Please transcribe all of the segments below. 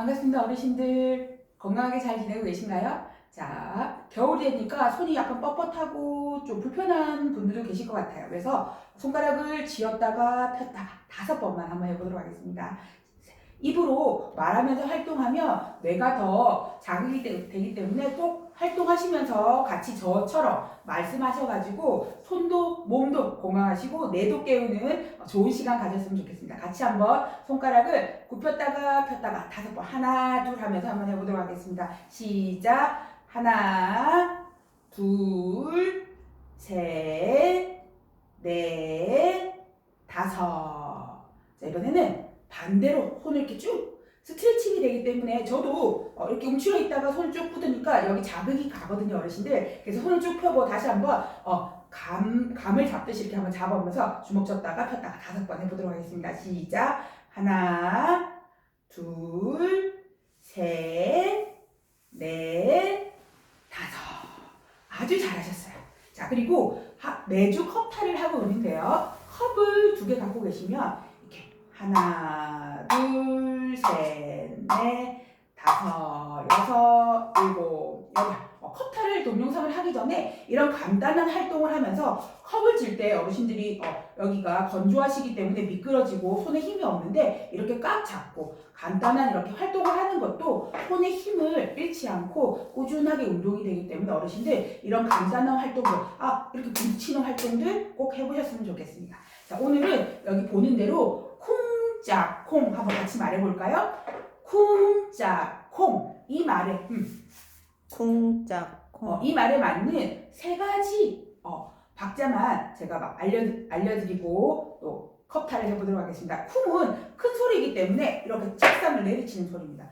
반갑습니다, 어르신들. 건강하게 잘 지내고 계신가요? 자, 겨울이 되니까 손이 약간 뻣뻣하고 좀 불편한 분들도 계실 것 같아요. 그래서 손가락을 쥐었다가 폈다가 다섯 번만 한번 해보도록 하겠습니다. 입으로 말하면서 활동하면 뇌가 더 자극이 되- 되기 때문에 꼭 활동하시면서 같이 저처럼 말씀하셔가지고 손도 몸도 건강하시고 뇌도 깨우는 좋은 시간 가졌으면 좋겠습니다. 같이 한번 손가락을 굽혔다가 폈다가 다섯 번 하나 둘 하면서 한번 해보도록 하겠습니다. 시작 하나 둘셋넷 다섯 자 이번에는 반대로 손을 이렇게 쭉 스트레칭이 되기 때문에 저도 어, 이렇게 움츠려 있다가 손을 쭉 푸드니까 여기 자극이 가거든요 어르신들. 그래서 손을 쭉 펴고 다시 한번 어, 감, 감을 잡듯이 이렇게 한번 잡아보면서 주먹 졌다가 폈다가 다섯 번 해보도록 하겠습니다. 시작. 하나 둘셋넷 다섯. 아주 잘하셨어요. 자 그리고 하- 매주 컵 탈을 하고 오는데요. 컵을 두 개 갖고 계시면 하나, 둘, 셋, 넷, 다섯, 여섯, 일곱, 여덟. 어, 컵탈을 동영상을 하기 전에 이런 간단한 활동을 하면서 컵을 질 때 어르신들이 어, 여기가 건조하시기 때문에 미끄러지고 손에 힘이 없는데 이렇게 꽉 잡고 간단한 이렇게 활동을 하는 것도 손에 힘을 잃지 않고 꾸준하게 운동이 되기 때문에 어르신들 이런 간단한 활동들 아 이렇게 부딪히는 활동들 꼭 해보셨으면 좋겠습니다. 자 오늘은 여기 보는 대로 쿵짝콩 한번 같이 말해볼까요? 쿵짝콩 이 말에 음, 쿵짝콩 어, 이 말에 맞는 세 가지 어, 박자만 제가 막 알려 알려드리고 또 컵탈을 해보도록 하겠습니다. 쿵은 큰 소리이기 때문에 이렇게 책상을 내리치는 소리입니다.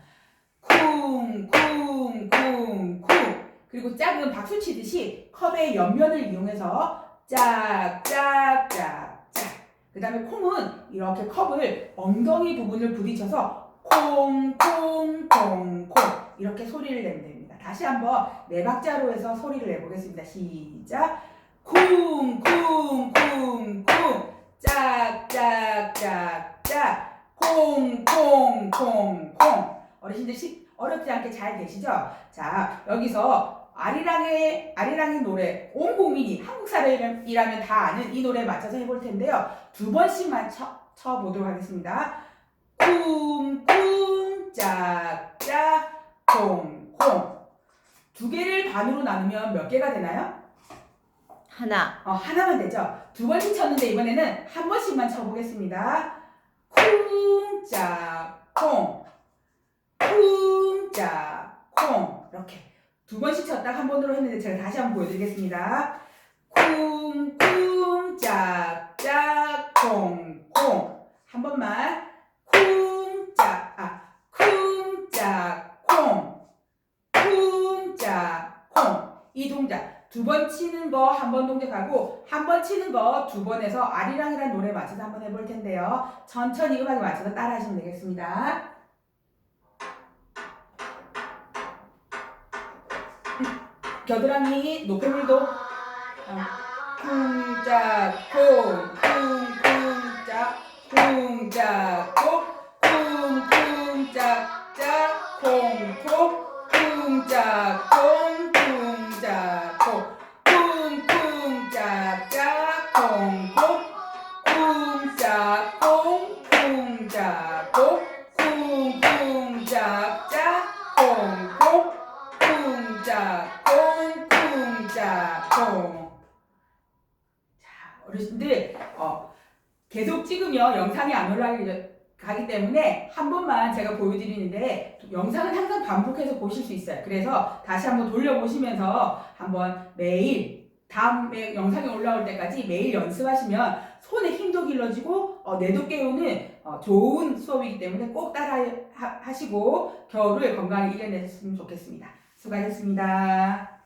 쿵, 쿵, 쿵, 쿵. 그리고 짝은 박수 치듯이 컵의 옆면을 이용해서 짝, 짝. 그 다음에 콩은 이렇게 컵을 엉덩이 부분을 부딪혀서 콩, 콩, 콩, 콩. 이렇게 소리를 내면 됩니다. 다시 한번 네 박자로 해서 소리를 내보겠습니다. 시작. 쿵, 쿵, 쿵, 쿵. 짝, 짝, 짝, 짝. 콩, 콩, 콩, 콩. 어르신들 시, 어렵지 않게 잘 되시죠? 자, 여기서 아리랑의, 아리랑의 노래, 온 국민이 한국 사람이라면 다 아는 이 노래에 맞춰서 해볼 텐데요. 두 번씩만 쳐, 쳐보도록 하겠습니다. 쿵, 쿵, 짝, 짝, 콩, 콩. 두 개를 반으로 나누면 몇 개가 되나요? 하나 어, 하나만 되죠. 두 번씩 쳤는데 이번에는 한 번씩만 쳐보겠습니다. 쿵 짝 콩, 쿵 짝 콩 이렇게 두 번씩 쳤다 한 번으로 했는데 제가 다시 한번 보여드리겠습니다. 쿵쿵 짝짝 콩콩 한 번만 쿵짝 아 쿵짝 콩 쿵짝 콩이 동작 두 번 치는 거 한 번 동작하고 한 번 치는 거 두 번 해서 아리랑이라는 노래 맞춰서 한번 해볼 텐데요. 천천히 음악에 맞춰서 따라 하시면 되겠습니다. 겨드랑이 노폐물도 쿵짝콩 쿵쿵짝 쿵짝콩 쿵쿵짝 짝 콩콩 쿵짝 콩 쿵짝 콩 쿵쿵짝 짝 콩콩 쿵짝 짝콩 쿵짝콩 자 어르신들 어, 계속 찍으면 영상이 안 올라가기 가기 때문에 한 번만 제가 보여드리는데 영상은 항상 반복해서 보실 수 있어요. 그래서 다시 한번 돌려보시면서 한번 매일 다음에 영상이 올라올 때까지 매일 연습하시면 손에 힘도 길러지고 어, 뇌도 깨우는 어, 좋은 수업이기 때문에 꼭 따라 하- 하시고 겨울을 건강히 이겨내셨으면 좋겠습니다. 수고하셨습니다.